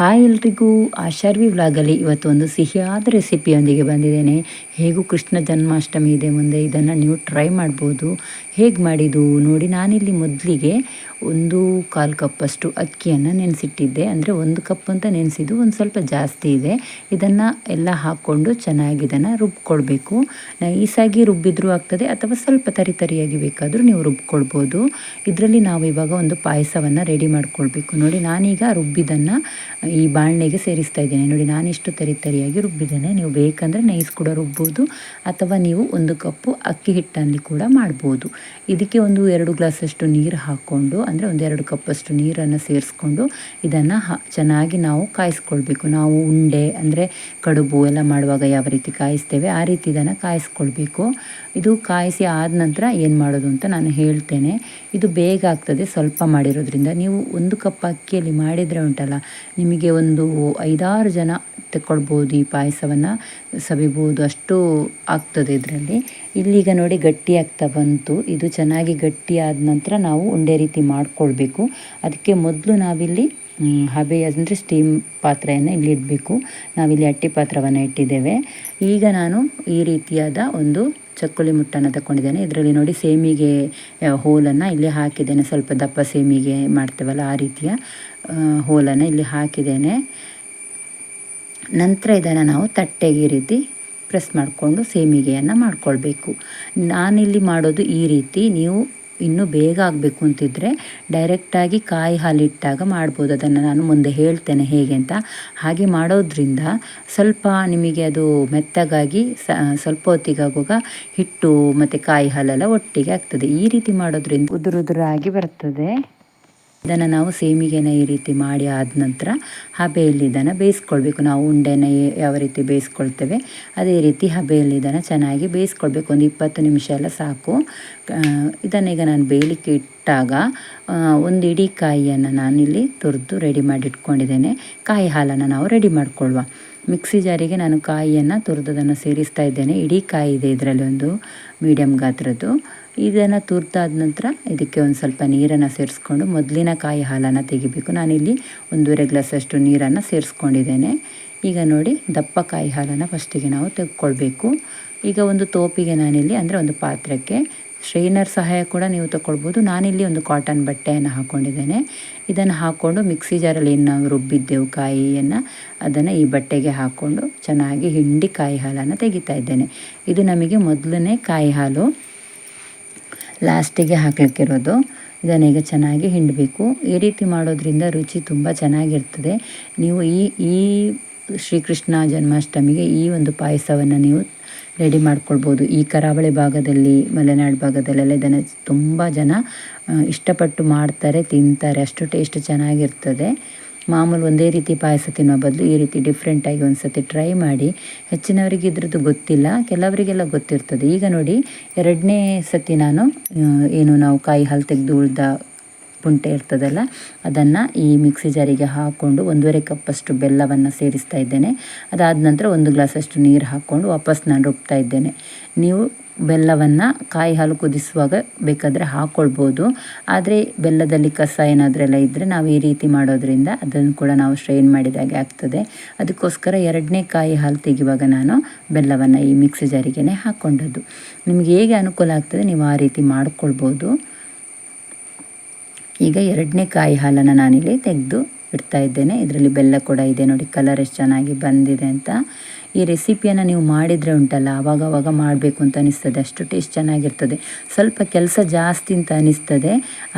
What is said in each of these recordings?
Hi ಎಲ್ರಿಗೂ. ಆಶಾರ್ವಿ ವ್ಲಾಗಲ್ಲಿ ಇವತ್ತು ಒಂದು ಸಿಹಿಯಾದ ರೆಸಿಪಿಯೊಂದಿಗೆ ಬಂದಿದ್ದೇನೆ. ಹೇಗೂ ಕೃಷ್ಣ ಜನ್ಮಾಷ್ಟಮಿ ಇದೆ ಮುಂದೆ, ಇದನ್ನು ನೀವು ಟ್ರೈ ಮಾಡ್ಬೋದು. ಹೇಗೆ ಮಾಡಿದ್ದು ನೋಡಿ, ನಾನಿಲ್ಲಿ ಮೊದಲಿಗೆ ಒಂದು ಕಾಲು ಕಪ್ಪಷ್ಟು ಅಕ್ಕಿಯನ್ನು ನೆನೆಸಿಟ್ಟಿದ್ದೆ. ಅಂದರೆ ಒಂದು ಕಪ್ ಅಂತ ನೆನೆಸಿದ್ದು ಒಂದು ಸ್ವಲ್ಪ ಜಾಸ್ತಿ ಇದೆ. ಇದನ್ನು ಎಲ್ಲ ಹಾಕ್ಕೊಂಡು ಚೆನ್ನಾಗಿ ಇದನ್ನು ರುಬ್ಕೊಳ್ಬೇಕು. ನೈಸಾಗಿ ರುಬ್ಬಿದ್ರೂ ಆಗ್ತದೆ, ಅಥವಾ ಸ್ವಲ್ಪ ತರಿ ತರಿಯಾಗಿ ಬೇಕಾದರೂ ನೀವು ರುಬ್ಕೊಳ್ಬೋದು. ಇದರಲ್ಲಿ ನಾವು ಇವಾಗ ಒಂದು ಪಾಯಸವನ್ನು ರೆಡಿ ಮಾಡ್ಕೊಳ್ಬೇಕು. ನೋಡಿ, ನಾನೀಗ ರುಬ್ಬಿದ್ದನ್ನು ಈ ಬಾಣಲೆಗೆ ಸೇರಿಸ್ತಾ ಇದ್ದೇನೆ. ನೋಡಿ ನಾನಿಷ್ಟು ತರಿ ತರಿಯಾಗಿ ರುಬ್ಬಿದ್ದೇನೆ. ನೀವು ಬೇಕಂದರೆ ನೈಸ್ ಕೂಡ ರುಬ್ಬೋದು, ಅಥವಾ ನೀವು ಒಂದು ಕಪ್ಪು ಅಕ್ಕಿ ಹಿಟ್ಟಲ್ಲಿ ಕೂಡ ಮಾಡ್ಬೋದು. ಇದಕ್ಕೆ ಒಂದು ಎರಡು ಗ್ಲಾಸಷ್ಟು ನೀರು ಹಾಕ್ಕೊಂಡು, ಅಂದರೆ ಒಂದು ಎರಡು ಕಪ್ಪಷ್ಟು ನೀರನ್ನು ಸೇರಿಸ್ಕೊಂಡು ಇದನ್ನು ಚೆನ್ನಾಗಿ ನಾವು ಕಾಯಿಸ್ಕೊಳ್ಬೇಕು. ನಾವು ಉಂಡೆ, ಅಂದರೆ ಕಡುಬು ಎಲ್ಲ ಮಾಡುವಾಗ ಯಾವ ರೀತಿ ಕಾಯಿಸ್ತೇವೆ, ಆ ರೀತಿ ಇದನ್ನು ಕಾಯಿಸ್ಕೊಳ್ಬೇಕು. ಇದು ಕಾಯಿಸಿ ಆದ ನಂತರ ಏನು ಮಾಡೋದು ಅಂತ ನಾನು ಹೇಳ್ತೇನೆ. ಇದು ಬೇಗ ಆಗ್ತದೆ, ಸ್ವಲ್ಪ ಮಾಡಿರೋದ್ರಿಂದ. ನೀವು ಒಂದು ಕಪ್ ಅಕ್ಕಿಯಲ್ಲಿ ಮಾಡಿದರೆ ಉಂಟಲ್ಲ ನಿಮಗೆ ಒಂದು ಐದಾರು ಜನ ತಗೊಳ್ಬೋದು ಈ ಪಾಯಸವನ್ನು ಸವಿಬೋದು. ಅಷ್ಟು ಆಗ್ತದೆ ಇದರಲ್ಲಿ. ಇಲ್ಲೀಗ ನೋಡಿ ಗಟ್ಟಿ ಆಗ್ತಾ ಬಂತು. ಇದು ಚೆನ್ನಾಗಿ ಗಟ್ಟಿ ಆದ ನಂತರ ನಾವು ಉಂಡೆ ರೀತಿ ಮಾಡಿಕೊಳ್ಬೇಕು. ಅದಕ್ಕೆ ಮೊದಲು ನಾವಿಲ್ಲಿ ಹಬೆ ಅಂದರೆ ಸ್ಟೀಮ್ ಪಾತ್ರೆಯನ್ನು ಇಲ್ಲಿ ಇಡಬೇಕು. ನಾವಿಲ್ಲಿ ಅಟ್ಟಿ ಪಾತ್ರವನ್ನು ಇಟ್ಟಿದ್ದೇವೆ. ಈಗ ನಾನು ಈ ರೀತಿಯಾದ ಒಂದು ಚಕ್ಕುಲಿ ಮುಟ್ಟನ್ನು ತಗೊಂಡಿದ್ದೇನೆ ಇದರಲ್ಲಿ ನೋಡಿ ಸೇಮಿಗೆ ಹೋಲನ್ನು ಇಲ್ಲಿ ಹಾಕಿದ್ದೇನೆ. ಸ್ವಲ್ಪ ದಪ್ಪ ಸೇಮಿಗೆ ಮಾಡ್ತೇವಲ್ಲ ಆ ರೀತಿಯ ಹೋಲನ್ನು ಇಲ್ಲಿ ಹಾಕಿದ್ದೇನೆ. ನಂತರ ಇದನ್ನು ನಾವು ತಟ್ಟೆಗೆ ರೀತಿ ಪ್ರೆಸ್ ಮಾಡಿಕೊಂಡು ಸೇಮಿಗೆಯನ್ನು ಮಾಡಿಕೊಳ್ಬೇಕು. ನಾನಿಲ್ಲಿ ಮಾಡೋದು ಈ ರೀತಿ. ನೀವು ಇನ್ನೂ ಬೇಗ ಆಗಬೇಕು ಅಂತಿದ್ದರೆ ಡೈರೆಕ್ಟಾಗಿ ಕಾಯಿ ಹಾಲಿಟ್ಟಾಗ ಮಾಡ್ಬೋದು. ಅದನ್ನು ನಾನು ಮುಂದೆ ಹೇಳ್ತೇನೆ ಹೇಗೆ ಅಂತ. ಹಾಗೆ ಮಾಡೋದ್ರಿಂದ ಸ್ವಲ್ಪ ನಿಮಗೆ ಅದು ಮೆತ್ತಗಾಗಿ ಸ್ವಲ್ಪ ಹೊತ್ತಿಗಾಗುವಾಗ ಹಿಟ್ಟು ಮತ್ತು ಕಾಯಿ ಹಾಲೆಲ್ಲ ಒಟ್ಟಿಗೆ ಆಗ್ತದೆ. ಈ ರೀತಿ ಮಾಡೋದ್ರಿಂದ ಉದುರುದುರಾಗಿ ಬರ್ತದೆ. ಇದನ್ನು ನಾವು ಸೇಮಿಗೆನ ಈ ರೀತಿ ಮಾಡಿ ಆದ ನಂತರ ಹಬೆಯಲ್ಲಿ ಇದನ್ನು ಬೇಯಿಸ್ಕೊಳ್ಬೇಕು. ನಾವು ಉಂಡೆನ ಯಾವ ರೀತಿ ಬೇಯಿಸ್ಕೊಳ್ತೇವೆ, ಅದೇ ರೀತಿ ಹಬೆಯಲ್ಲಿ ಇದನ್ನು ಚೆನ್ನಾಗಿ ಬೇಯಿಸ್ಕೊಳ್ಬೇಕು. ಒಂದು ಇಪ್ಪತ್ತು ನಿಮಿಷ ಎಲ್ಲ ಸಾಕು. ಇದನ್ನೀಗ ನಾನು ಬೇಯಲಿಕ್ಕೆ ಇಟ್ಟಾಗ ಒಂದು ಇಡೀ ಕಾಯಿಯನ್ನು ನಾನಿಲ್ಲಿ ತುರಿದು ರೆಡಿ ಮಾಡಿ ಇಟ್ಕೊಂಡಿದ್ದೇನೆ. ಕಾಯಿ ಹಾಲನ್ನು ನಾವು ರೆಡಿ ಮಾಡಿಕೊಳ್ಳುವ. ಮಿಕ್ಸಿ ಜಾರಿಗೆ ನಾನು ಕಾಯಿಯನ್ನು ತುರಿದದನ್ನು ಸೇರಿಸ್ತಾ ಇದ್ದೇನೆ. ಇಡೀ ಕಾಯಿ ಇದೆ ಇದರಲ್ಲಿ ಒಂದು ಮೀಡಿಯಮ್ ಗಾತ್ರದ್ದು. ಇದನ್ನು ತುರ್ತಾದ ನಂತರ ಇದಕ್ಕೆ ಒಂದು ಸ್ವಲ್ಪ ನೀರನ್ನು ಸೇರಿಸ್ಕೊಂಡು ಮೊದಲಿನ ಕಾಯಿ ಹಾಲನ್ನು ತೆಗಿಬೇಕು. ನಾನಿಲ್ಲಿ ಒಂದೂವರೆ ಗ್ಲಾಸಷ್ಟು ನೀರನ್ನು ಸೇರಿಸ್ಕೊಂಡಿದ್ದೇನೆ. ಈಗ ನೋಡಿ ದಪ್ಪ ಕಾಯಿ ಹಾಲನ್ನು ಫಸ್ಟಿಗೆ ನಾವು ತೆಗೆದುಕೊಳ್ಬೇಕು ಈಗ ಒಂದು ತೋಪಿಗೆ ನಾನಿಲ್ಲಿ ಅಂದರೆ ಒಂದು ಪಾತ್ರಕ್ಕೆ ಸ್ಟ್ರೈನರ್ ಸಹಾಯ ಕೂಡ ನೀವು ತಗೊಳ್ಬೋದು ನಾನಿಲ್ಲಿ ಒಂದು ಕಾಟನ್ ಬಟ್ಟೆಯನ್ನು ಹಾಕ್ಕೊಂಡಿದ್ದೇನೆ ಇದನ್ನು ಹಾಕ್ಕೊಂಡು ಮಿಕ್ಸಿ ಜಾರಲ್ಲಿ ಏನು ನಾವು ರುಬ್ಬಿದ್ದೆವು ಕಾಯಿಯನ್ನು, ಅದನ್ನು ಈ ಬಟ್ಟೆಗೆ ಹಾಕ್ಕೊಂಡು ಚೆನ್ನಾಗಿ ಹಿಂಡಿ ಕಾಯಿ ಹಾಲನ್ನು ತೆಗಿತಾ ಇದ್ದೇನೆ. ಇದು ನಮಗೆ ಮೊದಲನೇ ಕಾಯಿ ಹಾಲು. ಲಾಸ್ಟಿಗೆ ಹಾಕಲಿಕ್ಕಿರೋದು. ಇದನ್ನು ಈಗ ಚೆನ್ನಾಗಿ ಹಿಂಡಬೇಕು. ಈ ರೀತಿ ಮಾಡೋದ್ರಿಂದ ರುಚಿ ತುಂಬ ಚೆನ್ನಾಗಿರ್ತದೆ. ನೀವು ಈ ಈ ಶ್ರೀಕೃಷ್ಣ ಜನ್ಮಾಷ್ಟಮಿಗೆ ಈ ಒಂದು ಪಾಯಸವನ್ನು ನೀವು ರೆಡಿ ಮಾಡ್ಕೊಳ್ಬೋದು. ಈ ಕರಾವಳಿ ಭಾಗದಲ್ಲಿ, ಮಲೆನಾಡು ಭಾಗದಲ್ಲೆಲ್ಲ ಇದನ್ನು ತುಂಬ ಜನ ಇಷ್ಟಪಟ್ಟು ಮಾಡ್ತಾರೆ, ತಿಂತಾರೆ. ಅಷ್ಟು ಟೇಸ್ಟ್ ಚೆನ್ನಾಗಿರ್ತದೆ. ಮಾಮೂಲು ಒಂದೇ ರೀತಿ ಪಾಯಸ ತಿನ್ನೋ ಬದಲು ಈ ರೀತಿ ಡಿಫ್ರೆಂಟಾಗಿ ಒಂದು ಸತಿ ಟ್ರೈ ಮಾಡಿ. ಹೆಚ್ಚಿನವರಿಗೆ ಇದ್ರದ್ದು ಗೊತ್ತಿಲ್ಲ, ಕೆಲವರಿಗೆಲ್ಲ ಗೊತ್ತಿರ್ತದೆ. ಈಗ ನೋಡಿ, ಎರಡನೇ ಸತಿ ನಾನು ಏನು ನಾವು ಕಾಯಿ ಹಾಲು ತೆಗೆದು ಉಳ್ದ ಪುಂಟೆ ಇರ್ತದಲ್ಲ, ಅದನ್ನು ಈ ಮಿಕ್ಸಿ ಜಾರಿಗೆ ಹಾಕ್ಕೊಂಡು ಒಂದೂವರೆ ಕಪ್ಪಷ್ಟು ಬೆಲ್ಲವನ್ನು ಸೇರಿಸ್ತಾ ಇದ್ದೇನೆ. ಅದಾದ ನಂತರ ಒಂದು ಗ್ಲಾಸಷ್ಟು ನೀರು ಹಾಕ್ಕೊಂಡು ವಾಪಸ್ ನಾನು ರುಬ್ತಾ ಇದ್ದೇನೆ. ನೀವು ಬೆಲ್ಲವನ್ನು ಕಾಯಿ ಹಾಲು ಕುದಿಸುವಾಗ ಬೇಕಾದರೆ ಹಾಕ್ಕೊಳ್ಬೋದು ಆದರೆ ಬೆಲ್ಲದಲ್ಲಿ ಕಸ ಏನಾದರೆಲ್ಲ ಇದ್ದರೆ ನಾವು ಈ ರೀತಿ ಮಾಡೋದ್ರಿಂದ ಅದನ್ನು ಕೂಡ ನಾವು ಸ್ಟ್ರೈನ್ ಮಾಡಿದಾಗೆ ಆಗ್ತದೆ. ಅದಕ್ಕೋಸ್ಕರ ಎರಡನೇ ಕಾಯಿ ಹಾಲು ತೆಗೆಯುವಾಗ ನಾನು ಬೆಲ್ಲವನ್ನು ಈ ಮಿಕ್ಸಿ ಜಾರಿಗೆನೇ ಹಾಕ್ಕೊಂಡದ್ದು ನಿಮಗೆ ಹೇಗೆ ಅನುಕೂಲ ಆಗ್ತದೆ ನೀವು ಆ ರೀತಿ ಮಾಡ್ಕೊಳ್ಬೋದು. ಈಗ ಎರಡನೇ ಕಾಯಿ ಹಾಲನ್ನು ನಾನಿಲ್ಲಿ ತೆಗೆದು ಇಡ್ತಾ ಇದ್ದೇನೆ. ಇದರಲ್ಲಿ ಬೆಲ್ಲ ಕೂಡ ಇದೆ ನೋಡಿ ಕಲರ್ ಎಷ್ಟು ಚೆನ್ನಾಗಿ ಬಂದಿದೆ ಅಂತ. ಈ ರೆಸಿಪಿಯನ್ನು ನೀವು ಮಾಡಿದರೆ ಉಂಟಲ್ಲ ಆವಾಗವಾಗ ಮಾಡಬೇಕು ಅಂತ ಅನಿಸ್ತದೆ. ಅಷ್ಟು ಟೇಸ್ಟ್ ಚೆನ್ನಾಗಿರ್ತದೆ. ಸ್ವಲ್ಪ ಕೆಲಸ ಜಾಸ್ತಿ ಅಂತ ಅನಿಸ್ತದೆ,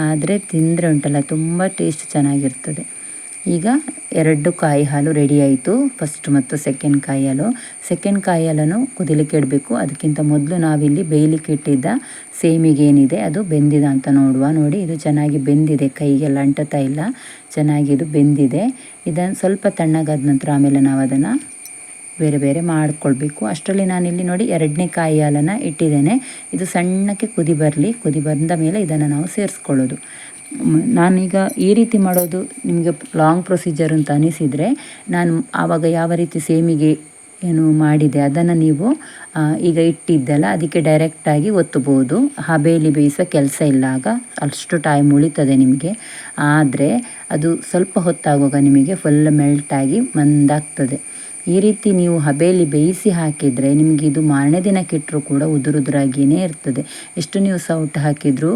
ಆದರೆ ತಿಂದರೆ ಉಂಟಲ್ಲ, ತುಂಬ ಟೇಸ್ಟ್ ಚೆನ್ನಾಗಿರ್ತದೆ. ಈಗ ಎರಡು ಕಾಯಿ ಹಾಲು ರೆಡಿ ಆಯಿತು. ಫಸ್ಟ್ ಮತ್ತು ಸೆಕೆಂಡ್ ಕಾಯಿ ಹಾಲು ಸೆಕೆಂಡ್ ಕಾಯಿ ಹಾಲನ್ನು ಕುದಿಲಿಕ್ಕೆ ಇಡಬೇಕು. ಅದಕ್ಕಿಂತ ಮೊದಲು ನಾವಿಲ್ಲಿ ಬೇಯಲಿಕ್ಕೆ ಇಟ್ಟಿದ್ದ ಸೇಮಿಗೆ ಏನಿದೆ ಅದು ಬೆಂದಿದೆ ಅಂತ ನೋಡುವ. ನೋಡಿ, ಇದು ಚೆನ್ನಾಗಿ ಬೆಂದಿದೆ. ಕೈಗೆಲ್ಲ ಅಂಟತಾ ಇಲ್ಲ. ಚೆನ್ನಾಗಿ ಇದು ಬೆಂದಿದೆ. ಇದನ್ನು ಸ್ವಲ್ಪ ತಣ್ಣಗಾದ ನಂತರ ಆಮೇಲೆ ನಾವು ಅದನ್ನು ಬೇರೆ ಬೇರೆ ಮಾಡಿಕೊಳ್ಬೇಕು. ಅಷ್ಟರಲ್ಲಿ ನಾನಿಲ್ಲಿ ನೋಡಿ ಎರಡನೇ ಕಾಯಿ ಹಾಲನ್ನು ಇಟ್ಟಿದ್ದೇನೆ. ಇದು ಸಣ್ಣಕ್ಕೆ ಕುದಿ ಬರಲಿ. ಕುದಿ ಬಂದ ಮೇಲೆ ಇದನ್ನು ನಾವು ಸೇರಿಸ್ಕೊಳ್ಳೋದು. ನಾನೀಗ ಈ ರೀತಿ ಮಾಡೋದು ನಿಮಗೆ ಲಾಂಗ್ ಪ್ರೊಸೀಜರ್ ಅಂತ ಅನಿಸಿದರೆ ನಾನು ಆವಾಗ ಯಾವ ರೀತಿ ಸೇಮಿಗೆ ಏನು ಮಾಡಿದೆ ಅದನ್ನು ನೀವು ಈಗ ಇಟ್ಟಿದ್ದಲ್ಲ, ಅದಕ್ಕೆ ಡೈರೆಕ್ಟಾಗಿ ಒತ್ತಬಹುದು. ಹಬೇಲಿ ಬೇಯಿಸೋ ಕೆಲಸ ಇಲ್ಲ ಆಗ ಅಷ್ಟು ಟೈಮ್ ಉಳಿತದೆ ನಿಮಗೆ. ಆದರೆ ಅದು ಸ್ವಲ್ಪ ಹೊತ್ತಾಗುವಾಗ ನಿಮಗೆ ಫುಲ್ ಮೆಲ್ಟಾಗಿ ಮಂದಾಗ್ತದೆ. ಈ ರೀತಿ ನೀವು ಹಬೆಯಲ್ಲಿ ಬೇಯಿಸಿ ಹಾಕಿದರೆ ನಿಮಗೆ ಇದು ಮಾರನೇ ದಿನಕ್ಕೆ ಇಟ್ಟರೂ ಕೂಡ ಉದುರುದುರಾಗಿಯೇ ಇರ್ತದೆ. ಎಷ್ಟು ನೀವು ಸೌಟ್ ಹಾಕಿದರೂ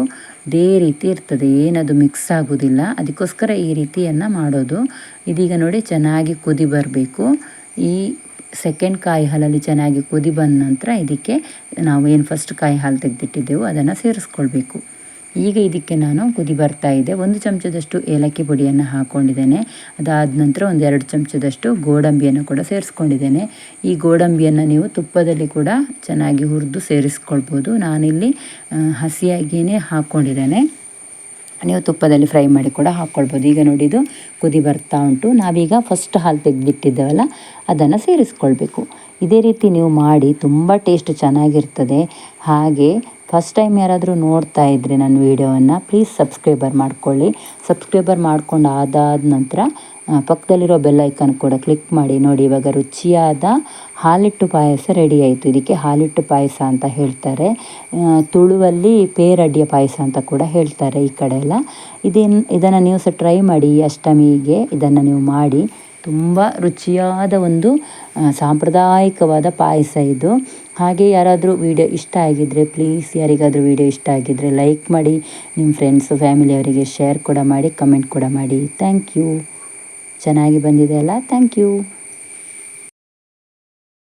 ಇದೇ ರೀತಿ ಇರ್ತದೆ. ಏನದು ಮಿಕ್ಸ್ ಆಗೋದಿಲ್ಲ. ಅದಕ್ಕೋಸ್ಕರ ಈ ರೀತಿಯನ್ನು ಮಾಡೋದು. ಇದೀಗ ನೋಡಿ ಚೆನ್ನಾಗಿ ಕುದಿ ಬರಬೇಕು. ಈ ಸೆಕೆಂಡ್ ಕಾಯಿ ಹಾಲಲ್ಲಿ ಚೆನ್ನಾಗಿ ಕುದಿ ಬಂದ ನಂತರ ಇದಕ್ಕೆ ನಾವು ಏನು ಫಸ್ಟ್ ಕಾಯಿ ಹಾಲು ತೆಗೆದಿಟ್ಟಿದ್ದೆವು ಅದನ್ನು ಸೇರಿಸ್ಕೊಳ್ಬೇಕು. ಈಗ ಇದಕ್ಕೆ ನಾನು ಕುದಿ ಬರ್ತಾ ಇದೆ. ಒಂದು ಚಮಚದಷ್ಟು ಏಲಕ್ಕಿ ಪುಡಿಯನ್ನು ಹಾಕ್ಕೊಂಡಿದ್ದೇನೆ ಅದಾದ ನಂತರ ಒಂದು ಎರಡು ಚಮಚದಷ್ಟು ಗೋಡಂಬಿಯನ್ನು ಕೂಡ ಸೇರಿಸ್ಕೊಂಡಿದ್ದೇನೆ. ಈ ಗೋಡಂಬಿಯನ್ನು ನೀವು ತುಪ್ಪದಲ್ಲಿ ಕೂಡ ಚೆನ್ನಾಗಿ ಹುರಿದು ಸೇರಿಸ್ಕೊಳ್ಬೋದು. ನಾನಿಲ್ಲಿ ಹಸಿಯಾಗಿಯೇ ಹಾಕ್ಕೊಂಡಿದ್ದೇನೆ ನೀವು ತುಪ್ಪದಲ್ಲಿ ಫ್ರೈ ಮಾಡಿ ಕೂಡ ಹಾಕ್ಕೊಳ್ಬೋದು ಈಗ ನೋಡಿದು ಕುದಿ ಬರ್ತಾ ಉಂಟು. ನಾವೀಗ ಫಸ್ಟ್ ಹಾಲು ತೆಗೆದಿಟ್ಟಿದ್ದೇವಲ್ಲ, ಅದನ್ನು ಸೇರಿಸ್ಕೊಳ್ಬೇಕು. ಇದೇ ರೀತಿ ನೀವು ಮಾಡಿ, ತುಂಬ ಟೇಸ್ಟ್ ಚೆನ್ನಾಗಿರ್ತದೆ. ಹಾಗೆ ಫಸ್ಟ್ ಟೈಮ್ ಯಾರಾದರೂ ನೋಡ್ತಾ ಇದ್ದರೆ ನನ್ನ ವಿಡಿಯೋವನ್ನು ಪ್ಲೀಸ್ ಸಬ್ಸ್ಕ್ರೈಬರ್ ಮಾಡ್ಕೊಳ್ಳಿ. ಸಬ್ಸ್ಕ್ರೈಬರ್ ಮಾಡ್ಕೊಂಡು ಅದಾದ ನಂತರ ಪಕ್ಕದಲ್ಲಿರೋ ಬೆಲ್ ಐಕನ್ ಕೂಡ ಕ್ಲಿಕ್ ಮಾಡಿ. ನೋಡಿ, ಇವಾಗ ರುಚಿಯಾದ ಹಾಲಿಟ್ಟು ಪಾಯಸ ರೆಡಿ ಆಯಿತು. ಇದಕ್ಕೆ ಹಾಲಿಟ್ಟು ಪಾಯಸ ಅಂತ ಹೇಳ್ತಾರೆ. ತುಳುವಲ್ಲಿ ಪೇರಡ್ಡಿಯ ಪಾಯಸ ಅಂತ ಕೂಡ ಹೇಳ್ತಾರೆ ಈ ಕಡೆ ಎಲ್ಲ. ಇದನ್ನು ನೀವು ಸಹ ಟ್ರೈ ಮಾಡಿ ಅಷ್ಟಮಿಗೆ ಇದನ್ನು ನೀವು ಮಾಡಿ. ತುಂಬ ರುಚಿಯಾದ ಒಂದು ಸಾಂಪ್ರದಾಯಿಕವಾದ ಪಾಯಸ ಇದು. ಹಾಗೆ ಯಾರಾದರೂ ವಿಡಿಯೋ ಇಷ್ಟ ಆಗಿದ್ದರೆ ಪ್ಲೀಸ್ ಯಾರಿಗಾದರೂ ವಿಡಿಯೋ ಇಷ್ಟ ಆಗಿದ್ದರೆ ಲೈಕ್ ಮಾಡಿ ನಿಮ್ಮ ಫ್ರೆಂಡ್ಸು ಫ್ಯಾಮಿಲಿಯವರಿಗೆ ಶೇರ್ ಕೂಡ ಮಾಡಿ ಕಮೆಂಟ್ ಕೂಡ ಮಾಡಿ. ಥ್ಯಾಂಕ್ ಯು ಚೆನ್ನಾಗಿ ಬಂದಿದೆ ಅಲ್ಲ? Thank you